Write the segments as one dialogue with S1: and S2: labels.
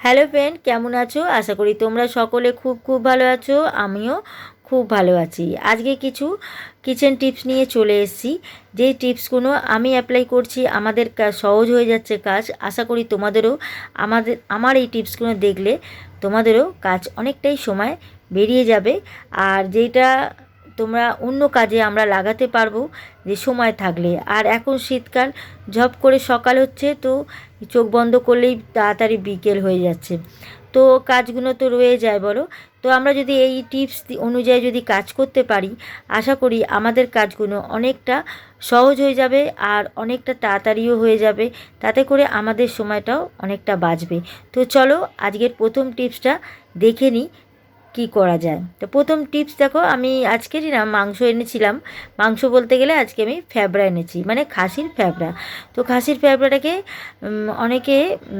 S1: Hello friend, কেমন আছো? আশা করি তোমরা সকলে খুব খুব ভালো আছো, আমিও খুব ভালো আছি। আজকে কিছু কিচেন টিপস নিয়ে চলে এসেছি। যেই টিপসগুলো আমি অ্যাপ্লাই করছি, আমাদের সহজ হয়ে যাচ্ছে কাজ, আশা করি তোমাদেরও আমাদের, আমার এই টিপসগুলো দেখলে তোমাদেরও কাজ অনেকটাই সময় বেরিয়ে যাবে। আর যেটা তোমরা অন্য কাজে আমরা লাগাতে পারব যে সময় থাকলে। আর এখন শীতকাল, ঝপ করে সকাল হচ্ছে তো চোখ বন্ধ করলেই তাড়াতাড়ি বিকেল হয়ে যাচ্ছে। তো কাজগুলো তো রয়ে যায় বলো। তো আমরা যদি এই টিপস অনুযায়ী যদি কাজ করতে পারি, আশা করি আমাদের কাজগুলো অনেকটা সহজ হয়ে যাবে আর অনেকটা তাড়াতাড়িও হয়ে যাবে। তাতে করে আমাদের সময়টাও অনেকটা বাঁচবে। তো চলো আজকের প্রথম টিপসটা দেখে নিই কী করা যায়? তো প্রথম টিপস দেখো, আমি আজকেরই না মাংস এনেছিলাম। মাংস বলতে গেলে আজকে আমি ফ্যাবড়া এনেছি মানে খাসির ফ্যাবড়া। তো খাসির ফ্যাবড়াটাকে অনেকে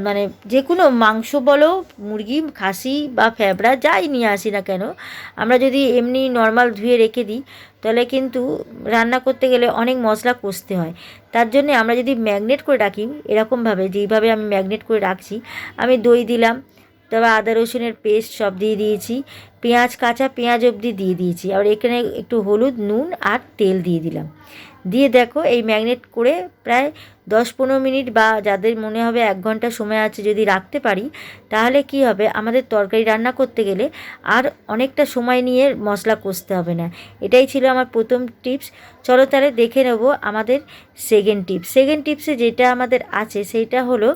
S1: মানে যে কোনো মাংস বলো, মুরগি, খাসি বা ফ্যাবড়া, যাই নিয়ে আসি না কেন, আমরা যদি এমনি নর্মাল ধুয়ে রেখে দিই, তাহলে কিন্তু রান্না করতে গেলে অনেক মশলা কষতে হয়। তার জন্যে আমরা যদি ম্যাগনেট করে রাখি, এরকমভাবে যেইভাবে আমি ম্যাগনেট করে রাখছি, আমি দই দিলাম তারপর আদা রসুনের পেস্ট সব দিয়ে দিয়েছি। পেঁয়াজ, কাঁচা পেঁয়াজ অবধি দিয়ে দিয়েছি। আর এখানে একটু হলুদ, নুন আর তেল দিয়ে দিলাম। দিয়ে দেখো এই ম্যাগনেট করে প্রায় দশ পনেরো মিনিট বা যাদের মনে হবে এক ঘণ্টা সময় আছে যদি রাখতে পারি, তাহলে কি হবে? আমাদের তরকারি রান্না করতে গেলে আর অনেকটা সময় নিয়ে মশলা কষতে হবে না। এটাই ছিল আমার প্রথম টিপস। চলো তাহলে দেখে নেব আমাদের সেকেন্ড টিপস। সেকেন্ড টিপসে যেটা আমাদের আছে সেইটা হলো,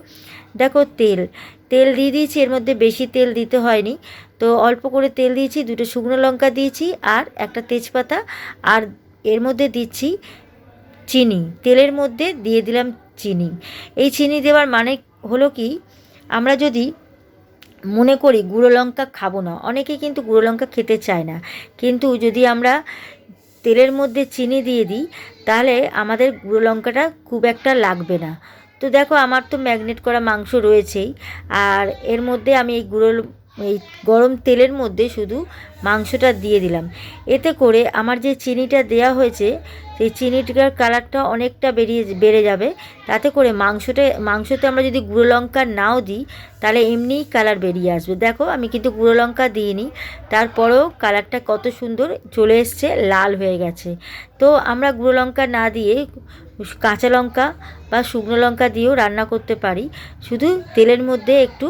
S1: দেখো তেল। তেল দিয়ে দিয়েছি, এর মধ্যে বেশি তেল দিতে হয়নি। তো অল্প করে তেল দিয়েছি, দুটো শুকনো লঙ্কা দিয়েছি আর একটা তেজপাতা। আর এর মধ্যে দিচ্ছি চিনি, তেলের মধ্যে দিয়ে দিলাম চিনি। এই চিনি দেওয়ার মানে হলো কি, আমরা যদি মনে করি গুঁড়ো লঙ্কা খাব না অনেকে কিন্তু গুঁড়ো লঙ্কা খেতে চায় না। কিন্তু যদি আমরা তেলের মধ্যে চিনি দিয়ে দিই, তাহলে আমাদের গুঁড়ো লঙ্কাটা খুব একটা লাগবে না। তো দেখো, আমার তো ম্যাগনেট করা মাংস রয়েছেই। আর এর মধ্যে আমি এই গুঁড়ো এই গরম তেলের মধ্যে শুধু মাংসটা দিয়ে দিলাম। এতে করে আমার যে চিনিটা দেয়া হয়েছে, সেই চিনিটার কালারটা অনেকটা বেরিয়ে বেড়ে যাবে। তাতে করে মাংসটা মাংসতে আমরা যদি গুঁড়ো লঙ্কা নাও দিই, তাহলে এমনিই কালার বেরিয়ে আসবে। দেখো, আমি কিন্তু গুঁড়ো লঙ্কা দিইনি। তারপরেও কালারটা কত সুন্দর চলে এসছে, লাল হয়ে গেছে। তো আমরা গুঁড়ো লঙ্কা না দিয়ে কাঁচা লঙ্কা বা শুকনো লঙ্কা দিয়েও রান্না করতে পারি। শুধু তেলের মধ্যে একটু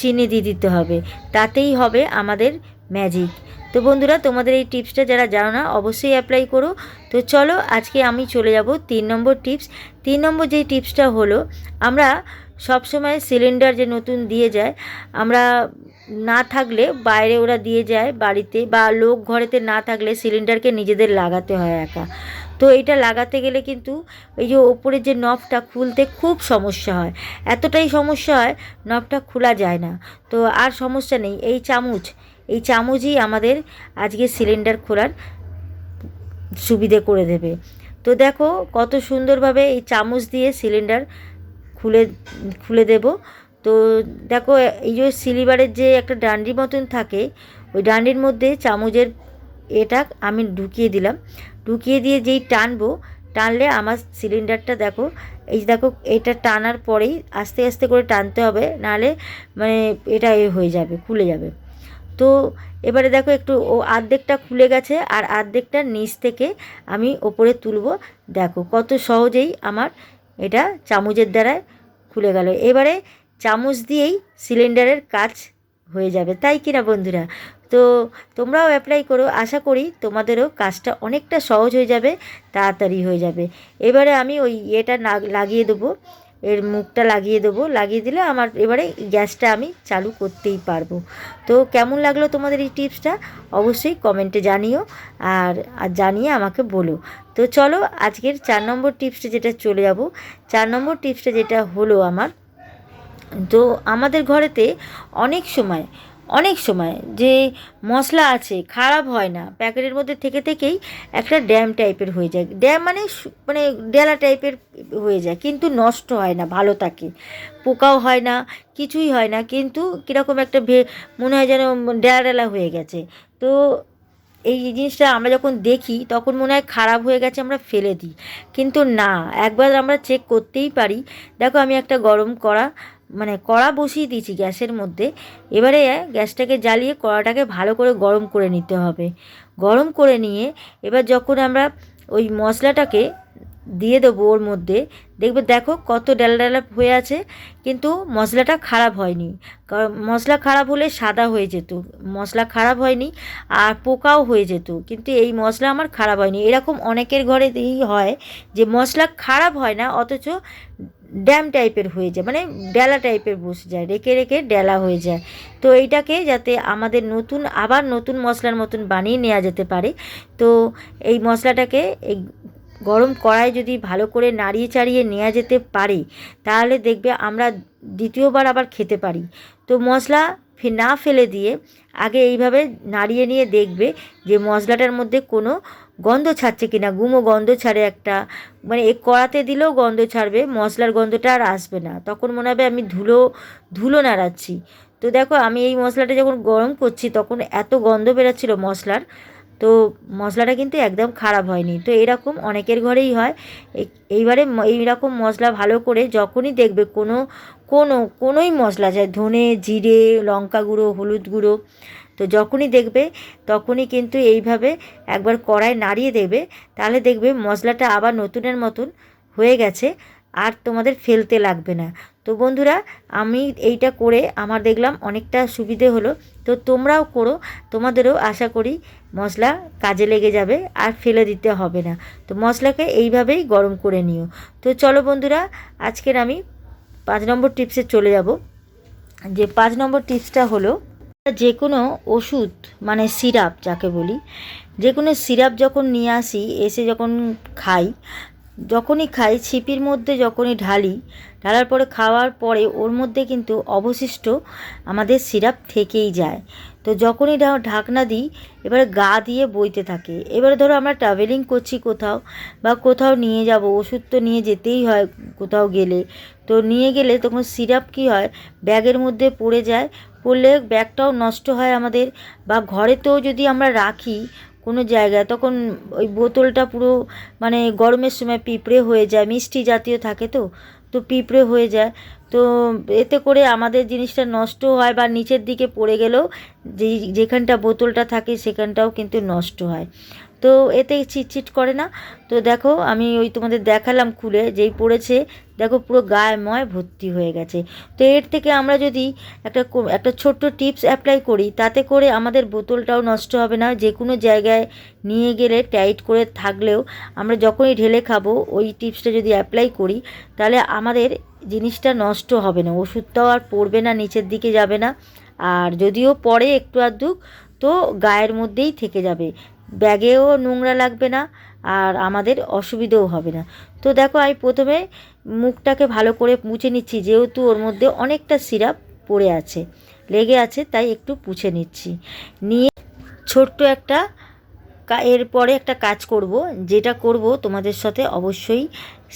S1: চিনি দিয়ে দিতে হবে। তাতেই হবে আমাদের ম্যাজিক তো বন্ধুরা, তোমাদের এই টিপসটা যারা জানো না, অবশ্যই অ্যাপ্লাই করো। তো চলো, আজকে আমি চলে যাব তিন নম্বর টিপস। তিন নম্বর যেই টিপসটা হলো, আমরা সবসময় সিলিন্ডার যে নতুন দিয়ে যায়, আমরা না থাকলে বাইরে ওরা দিয়ে যায় বাড়িতে বা লোক ঘরেতে না থাকলে সিলিন্ডারকে নিজেদের লাগাতে হয় একা। তো এটা লাগাতে গেলে কিন্তু এই যে ওপরের যে নবটা খুলতে খুব সমস্যা হয়। এতটাই সমস্যা হয়, নবটা খোলা যায় না। তো আর সমস্যা নেই, এই চামচ, এই চামচই আমাদের আজকে সিলিন্ডার খোলার সুবিধে করে দেবে। তো দেখো কত সুন্দরভাবে এই চামচ দিয়ে সিলিন্ডার খুলে খুলে দেব। তো দেখো এই যে সিলিভারের যে একটা ডান্ডি মতন থাকে, ওই ডান্ডির মধ্যে চামচের এটা আমি ঢুকিয়ে দিলাম। ঢুকিয়ে দিয়ে যেই টানবো, টানলে আমার সিলিন্ডারটা দেখো, এই যে দেখো, এটা টানার পরেই আস্তে আস্তে করে টানতে হবে, নাহলে মানে এটা এ হয়ে যাবে, খুলে যাবে। তো এবারে দেখো একটু ও আর্ধেকটা খুলে গেছে, আর আর্ধেকটা নিচ থেকে আমি ওপরে তুলব, দেখো কত সহজেই আমার এটা চামচের দ্বারায় খুলে গেল। এবারে চামচ দিয়েই সিলিন্ডারের কাজ হয়ে যাবে, তাই কিনা বন্ধুরা? তো তোমরাও অ্যাপ্লাই করো। আশা করি তোমাদেরও কাজটা অনেকটা সহজ হয়ে যাবে, তাড়াতাড়ি হয়ে যাবে। এবারে আমি ওই ইয়েটা লাগিয়ে দেবো। এর মুখটা লাগিয়ে দেবো। লাগিয়ে দিলে আমার এবারে গ্যাসটা আমি চালু করতেই পারব। তো কেমন লাগল তোমাদের এই টিপসটা? অবশ্যই কমেন্টে জানিও আর আর জানিয়ে আমাকে বলো। তো চলো আজকের চার নম্বর টিপসটা যেটা চলে যাব। চার নম্বর টিপসটা যেটা হলো আমার, তো আমাদের ঘরেতে অনেক সময় অনেক সময় যে মশলা আছে, খারাপ হয় না, প্যাকেটের মধ্যে থেকে থেকেই একটা ড্যাম টাইপের হয়ে যায়। ড্যাম মানে মানে ডেলা টাইপের হয়ে যায়, কিন্তু নষ্ট হয় না, ভালো থাকে। পোকাও হয় না, কিছুই হয় না, কিন্তু কীরকম একটা ভে মনে হয় যেন ডেলা ডেলা হয়ে গেছে। তো এই জিনিসটা আমরা যখন দেখি, তখন মনে হয় খারাপ হয়ে গেছে, আমরা ফেলে দিই। কিন্তু না, একবার আমরা চেক করতেই পারি। দেখো, আমি একটা গরম করা মানে কড়া বসিয়ে দিয়েছি গ্যাসের মধ্যে। এবারে গ্যাসটাকে জ্বালিয়ে কড়াটাকে ভালো করে গরম করে নিতে হবে। গরম করে নিয়ে এবার যখন আমরা ওই মশলাটাকে দিয়ে দেবো ওর মধ্যে। দেখবে দেখো কত ডালা ডালা হয়ে আছে, কিন্তু মশলাটা খারাপ হয়নি। কারণ মশলা খারাপ হলে সাদা হয়ে যেত, মশলা খারাপ হয়নি আর পোকাও হয়ে যেত, কিন্তু এই মশলা আমার খারাপ হয়নি। এরকম অনেকের ঘরে এই হয় যে মশলা খারাপ হয় না, অথচ ড্যাম টাইপের হয়ে যায় মানে ডেলা টাইপের বসে যায়, রেখে রেখে ডেলা হয়ে যায়। তো এইটাকে যাতে আমাদের নতুন, আবার নতুন মশলার মতন বানিয়ে নেওয়া যেতে পারে, তো এই মশলাটাকে এই গরম কড়াই যদি ভালো করে নাড়িয়ে চাড়িয়ে নেওয়া যেতে পারে, তাহলে দেখবে আমরা দ্বিতীয়বার আবার খেতে পারি। তো মশলা না ফেলে দিয়ে আগে এইভাবে নাড়িয়ে নিয়ে দেখবে যে মশলাটার মধ্যে কোনো গন্ধ ছাড়ছে কিনা গুমো গন্ধ ছাড়ে একটা মানে এ কড়াতে দিলেও গন্ধ ছাড়বে, মশলার গন্ধটা আর আসবে না। তখন মনে হবে আমি ধুলো ধুলো নাড়াচ্ছি। তো দেখো আমি এই মশলাটা যখন গরম করছি তখন এত গন্ধ বেরোচ্ছিল মশলার তো মশলাটা কিন্তু একদম খারাপ হয়নি। তো এরকম অনেকের ঘরেই হয়। এই- এইবারে এইরকম মশলা ভালো করে যখনই দেখবে কোনো কোনো, কোনোই মশলা যায় ধনে, জিরে, লঙ্কা গুঁড়ো, হলুদ গুঁড়ো, তো যখনই দেখবে তখনই কিন্তু এইভাবে একবার কড়াই নাড়িয়ে দেবে, তাহলে দেখবে মশলাটা আবার নতুনের মতন হয়ে গেছে। আর তোমাদের ফেলতে লাগবে না। তো বন্ধুরা, আমি এইটা করে আমার দেখলাম অনেকটা সুবিধে হলো। তো তোমরাও করো, তোমাদেরও আশা করি মশলা কাজে লেগে যাবে আর ফেলে দিতে হবে না। তো মশলাকে এইভাবেই গরম করে নিও। তো চলো বন্ধুরা, আজকের আমি পাঁচ নম্বর টিপসে চলে যাব। যে পাঁচ নম্বর টিপসটা হলো, যে কোনো ওষুধ মানে সিরাপ যাকে বলি, যে কোনো সিরাপ যখন নিয়ে আসি, এসে যখন খাই যখনই খাই, ছিপির মধ্যে যখনই ঢালি, ঢালার পরে খাওয়ার পরে ওর মধ্যে কিন্তু অবশিষ্ট আমাদের সিরাপ থেকেই যায়। তো যখনই ঢাকনা দিই, এবারে গা দিয়ে বইতে থাকে। এবারে ধরো আমরা ট্রাভেলিং করছি কোথাও বা কোথাও নিয়ে যাব, ওষুধ তো নিয়ে যেতেই হয় কোথাও গেলে। তো নিয়ে গেলে তখন সিরাপ কী হয়? ব্যাগের মধ্যে পড়ে যায়, পড়লে ব্যাগটাও নষ্ট হয় আমাদের বা ঘরেতেও যদি আমরা রাখি কোনো জায়গায়, তখন ওই বোতলটা পুরো মানে গরমের সময় পিঁপড়ে হয়ে যায়, মিষ্টি জাতীয় থাকে তো তো পিঁপড়ে হয়ে যায়। তো এতে করে আমাদের জিনিসটা নষ্ট হয় বা নিচের দিকে পড়ে গেলেও যেই যেখানটা বোতলটা থাকে সেখানটাও কিন্তু নষ্ট হয়। তো এতে চিটচিট করে না। তো দেখো আমি ওই তোমাদের দেখালাম খুলে, যেই পড়েছে দেখো পুরো গায়ে ময় ভর্তি হয়ে গেছে। তো এর থেকে আমরা যদি একটা একটা ছোট্ট টিপস অ্যাপ্লাই করি, তাতে করে আমাদের বোতলটাও নষ্ট হবে না। যে কোনো জায়গায় নিয়ে গেলে, টাইট করে থাকলেও আমরা যখনই ঢেলে খাব, ওই টিপসটা যদি অ্যাপ্লাই করি, তাহলে আমাদের জিনিসটা নষ্ট হবে না। ওষুধটাও আর পড়বে না, নিচের দিকে যাবে না। আর যদিও পরে একটু আধটুক তো গায়ের মধ্যেই থেকে যাবে। ব্যাগেও নোংরা লাগবে না। আর আমাদের অসুবিধেও হবে না। তো দেখো, আমি প্রথমে মুখটাকে ভালো করে মুছে নিচ্ছি, যেহেতু ওর মধ্যে অনেকটা সিরাপ পড়ে আছে, লেগে আছে, তাই একটু পুছে নিচ্ছি। নিয়ে ছোট্ট একটা এরপরে একটা কাজ করব, যেটা করব তোমাদের সাথে অবশ্যই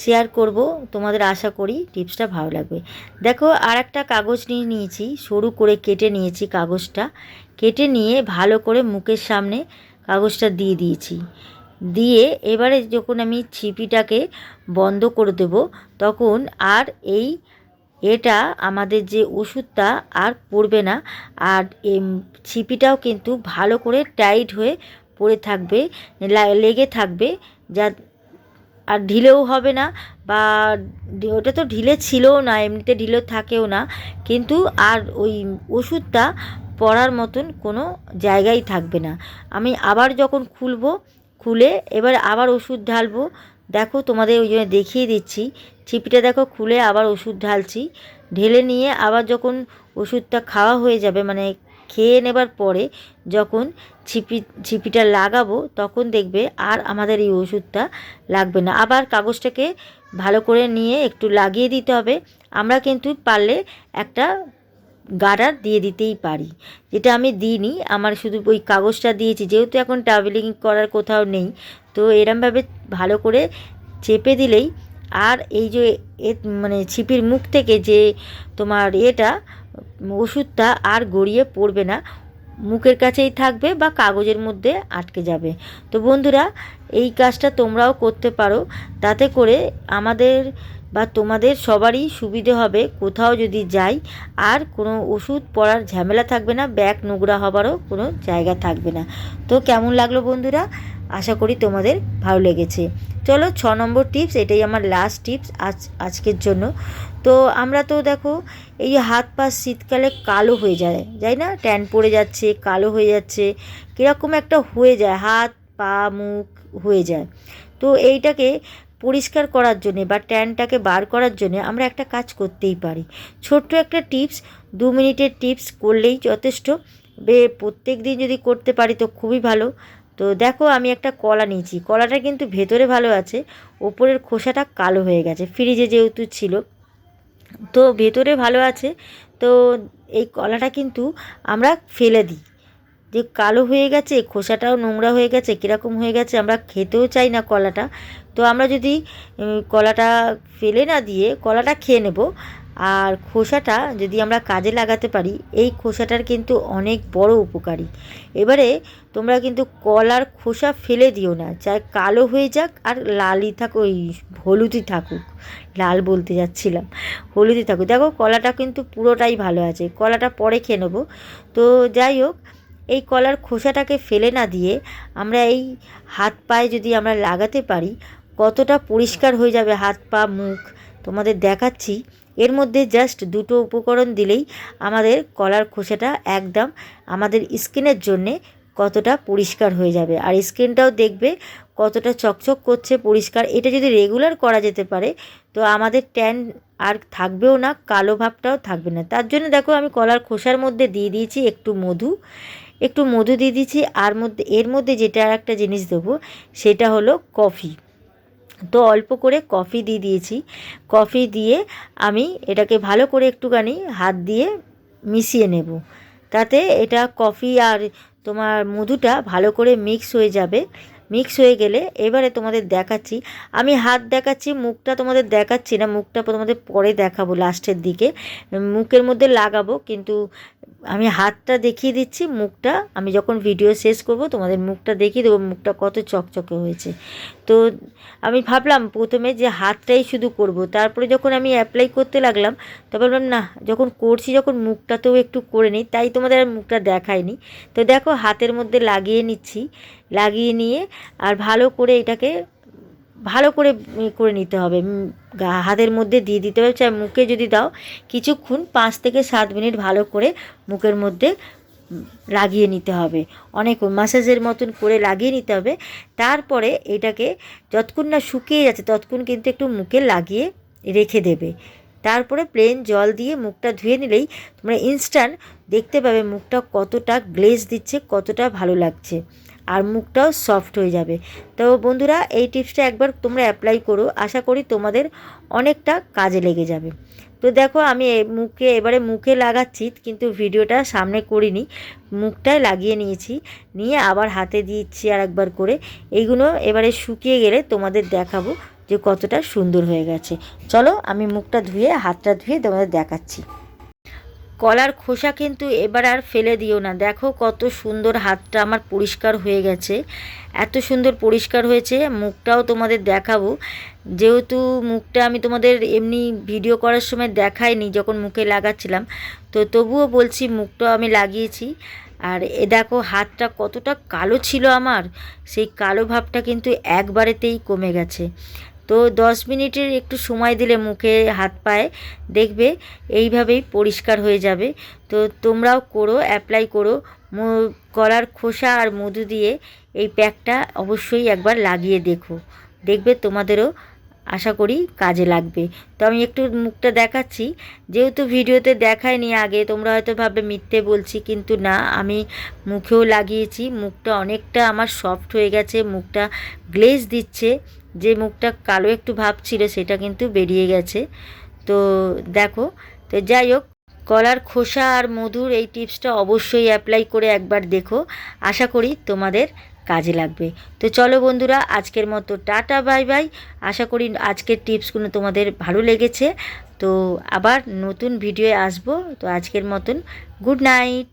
S1: শেয়ার করব, তোমাদের আশা করি টিপসটা ভালো লাগবে। দেখো আর একটা কাগজ নিয়ে নিয়েছি, সরু করে কেটে নিয়েছি কাগজটা। কেটে নিয়ে ভালো করে মুখের সামনে কাগজটা দিয়ে দিয়েছি। দিয়ে এবারে যখন আমি ছিপিটাকে বন্ধ করে দেব, তখন আর এই এটা আমাদের যে ওষুধটা আর পড়বে না। আর ছিপিটাও কিন্তু ভালো করে টাইট হয়ে পড়ে থাকবে লেগে থাকবে, যা, আর ঢিলেও হবে না বা ওটা তো ঢিলে ছিলও না, এমনিতে ঢিলে থাকেও না। কিন্তু আর ওই ওষুধটা পড়ার মতন কোনো জায়গায় থাকবে না। আমি আবার যখন খুলবো খুলে এবার আবার ওষুধ ঢালবো। দেখো তোমাদের ওই জন্য দেখিয়ে দিচ্ছি। ছিপিটা দেখো খুলে আবার ওষুধ ঢালছি। ঢেলে নিয়ে আবার যখন ওষুধটা খাওয়া হয়ে যাবে মানে খেয়ে নেবার পরে যখন ছিপি, ছিপিটা লাগাবো, তখন দেখবে আর আমাদের এই ওষুধটা লাগবে না। আবার কাগজটাকে ভালো করে নিয়ে একটু লাগিয়ে দিতে হবে। আমরা কিন্তু পারলে একটা গার্ডার দিয়ে দিতেই পারি। যেটা আমি দিইনি, আমার শুধু ওই কাগজটা দিয়েছি, যেহেতু এখন ট্রাভেলিং করার কোথাও নেই, তো এরমভাবে ভালো করে চেপে দিলেই আর এই যে এ মানে ছিপির মুখ থেকে যে তোমার এটা, ওষুধটা আর গড়িয়ে পড়বে না, মুখের কাছেই থাকবে বা কাগজের মধ্যে আটকে যাবে। তো বন্ধুরা, এই কাজটা তোমরাও করতে পারো, তাতে করে আমাদের বা তোমাদের সবারই সুবিধে হবে। কোথাও যদি যাই, আর কোনো ওষুধ পড়ার ঝামেলা থাকবে না, ব্যাগ নোংরা হবারও কোনো জায়গা থাকবে না। তো কেমন লাগল বন্ধুরা? আশা করি তোমাদের ভালো লেগেছে। চলো ছ নম্বর টিপস, এটাই আমার লাস্ট টিপস আজ, আজকের জন্য। তো আমরা তো দেখো, এই হাত পা শীতকালে কালো হয়ে যায়, যাই না? ট্যান পড়ে যাচ্ছে, কালো হয়ে যাচ্ছে, কীরকম একটা হয়ে যায়, হাত, পা, মুখ হয়ে যায়। তো এইটাকে পরিষ্কার করার জন্যে বা ট্যানটাকে বার করার জন্যে আমরা একটা কাজ করতেই পারি। ছোট্ট একটা টিপস, দু মিনিটের টিপস করলেই যথেষ্ট। বে, প্রত্যেক দিন যদি করতে পারি তো খুবই ভালো। তো দেখো আমি একটা কলা নিয়েছি। কলাটা কিন্তু ভেতরে ভালো আছে, ওপরের খোসাটা কালো হয়ে গেছে, ফ্রিজে যেহেতু ছিল। তো ভেতরে ভালো আছে, তো এই কলাটা কিন্তু আমরা ফেলে দিই। যে কালো হয়ে গেছে, খোসাটাও নোংরা হয়ে গেছে, কীরকম হয়ে গেছে আমরা খেতেও চাই না কলাটা। তো আমরা যদি কলাটা ফেলে না দিয়ে কলাটা খেয়ে নেব। আর খোসাটা যদি আমরা কাজে লাগাতে পারি, এই খোসাটার কিন্তু অনেক বড় উপকারী। এবারে তোমরা কিন্তু কলার খোসা ফেলে দিও না, চাই কালো হয়ে যাক আর লালই থাক ওই হলুদই থাকুক। লাল বলতে যাচ্ছিলাম, হলুদই থাকুক। দেখো, কলাটা কিন্তু পুরোটাই ভালো আছে, কলাটা পরে খেয়ে নেব। তো যাই হোক, এই কলার খোসাটাকে ফেলে না দিয়ে আমরা এই হাত পায়ে যদি আমরা লাগাতে পারি কতটা পরিষ্কার হয়ে যাবে হাত, পা, মুখ? তোমাদের দেখাচ্ছি। এর মধ্যে জাস্ট দুটো উপকরণ দিলেই আমাদের কলার খোসাটা একদম আমাদের স্কিনের জন্যে কতটা পরিষ্কার হয়ে যাবে। আর স্কিনটাও দেখবে কতটা চকচক করছে, পরিষ্কার। এটা যদি রেগুলার করা যেতে পারে, তো আমাদের ট্যান আর থাকবেও না, কালো ভাবটাও থাকবে না। তার জন্য দেখো আমি কলার খোসার মধ্যে দিয়ে দিয়েছি একটু মধু একটু মধু দিয়ে দিয়েছি। আর মধ্যে, এর মধ্যে যেটা একটা জিনিস দেবো, সেটা হলো কফি। তো অল্প করে কফি দিয়ে দিয়েছি। কফি দিয়ে আমি এটাকে ভালো করে একটুখানি হাত দিয়ে মিশিয়ে নেব। তাতে এটা কফি আর তোমার মধুটা ভালো করে মিক্স হয়ে যাবে। মিক্স হয়ে গেলে এবারে তোমাদের দেখাচ্ছি। আমি হাত দেখাচ্ছি, মুখটা তোমাদের দেখাচ্ছি না। মুখটা তোমাদের পরে দেখাবো লাস্টের দিকে। মুখের মধ্যে লাগাবো, কিন্তু আমি হাতটা দেখিয়ে দিচ্ছি, মুখটা, আমি যখন ভিডিও শেষ করব, তোমাদের মুখটা দেখিয়ে দেবো, মুখটা কত চকচকে হয়েছে। তো আমি ভাবলাম প্রথমে যে হাতটাই শুধু করব, তারপরে যখন আমি অ্যাপ্লাই করতে লাগলাম, তখন ভাবলাম, না, যখন করছি, যখন মুখটা তো একটু করে নিই, তাই তোমাদের আর মুখটা দেখায়নি তো দেখো, হাতের মধ্যে লাগিয়ে নিচ্ছি, লাগিয়ে নিয়ে আর ভালো করে এটাকে ভালো করে করে নিতে হবে। হাতের মধ্যে দিয়ে দিতে হবে। চাই মুখে যদি দাও, কিছুক্ষণ পাঁচ থেকে সাত মিনিট ভালো করে মুখের মধ্যে লাগিয়ে নিতে হবে। অনেক মাসাজের মতন করে লাগিয়ে নিতে হবে। তারপরে এটাকে যতক্ষণ না শুকিয়ে যাচ্ছে, ততক্ষণ কিন্তু একটু মুখে লাগিয়ে রেখে দেবে। তারপরে প্লেন জল দিয়ে মুখটা ধুয়ে নিলেই তোমরা ইনস্ট্যান্ট দেখতে পাবে মুখটা কতটা গ্লেজ দিচ্ছে, কতটা ভালো লাগছে। আর মুখটাও সফট হয়ে যাবে। তো বন্ধুরা, এই টিপসটা একবার তোমরা অ্যাপ্লাই করো। আশা করি তোমাদের অনেকটা কাজে লেগে যাবে। তো দেখো, আমি মুখে, এবারে মুখে লাগাচ্ছি, কিন্তু ভিডিওটা সামনে করিনি। মুখটায় লাগিয়ে নিয়েছি। নিয়ে আবার হাতে দিচ্ছি আর একবার করে। এইগুলো এবারে শুকিয়ে গেলে তোমাদের দেখাবো যে কতটা সুন্দর হয়ে গেছে। চলো, আমি মুখটা ধুয়ে, হাতটা ধুয়ে তোমাদের দেখাচ্ছি। কলার খোসা কিন্তু এবার আর ফেলে দিও না। দেখো কত সুন্দর হাতটা আমার পরিষ্কার হয়ে গেছে। এত সুন্দর পরিষ্কার হয়েছে, মুখটাও তোমাদের দেখাবো। যেহেতু মুখটা আমি তোমাদের এমনি ভিডিও করার সময় দেখাইনি, যখন মুখে লাগাচ্ছিলাম, তো তবুও বলছি মুখটাও আমি লাগিয়েছি। আর এ দেখো হাতটা কতটা কালো ছিল আমার, সেই কালো ভাবটা কিন্তু একবারেতেই কমে গেছে। তো দশ মিনিটের একটু সময় দিলে মুখে হাত পায়ে, দেখবে এইভাবেই পরিষ্কার হয়ে যাবে। তো তোমরাও করো অ্যাপ্লাই করো। কলার খোসা আর মধু দিয়ে এই প্যাকটা অবশ্যই একবার লাগিয়ে দেখো। দেখবে তোমাদেরও আশা করি কাজে লাগবে। তো আমি একটু মুখটা দেখাচ্ছি। যেহেতু ভিডিওতে দেখায়নি আগে, তোমরা হয়তো ভাববে মিথ্যে বলছি, কিন্তু না, আমি মুখেও লাগিয়েছি। মুখটা অনেকটা আমার সফট হয়ে গেছে, মুখটা গ্লেজ দিচ্ছে। যে মুখটা কালো একটু ভাব ছিল, সেটা কিন্তু বেরিয়ে গেছে। তো দেখো, তো যাই হোক কলার খোসা আর মধুর এই টিপসটা অবশ্যই অ্যাপ্লাই করে একবার দেখো। আশা করি তোমাদের কাজে লাগবে। তো চলো বন্ধুরা, আজকের মতো টাটা, বাই বাই। আশা করি আজকের টিপসগুলো তোমাদের ভালো লেগেছে। তো আবার নতুন ভিডিও আসব। তো আজকের মতন গুড নাইট।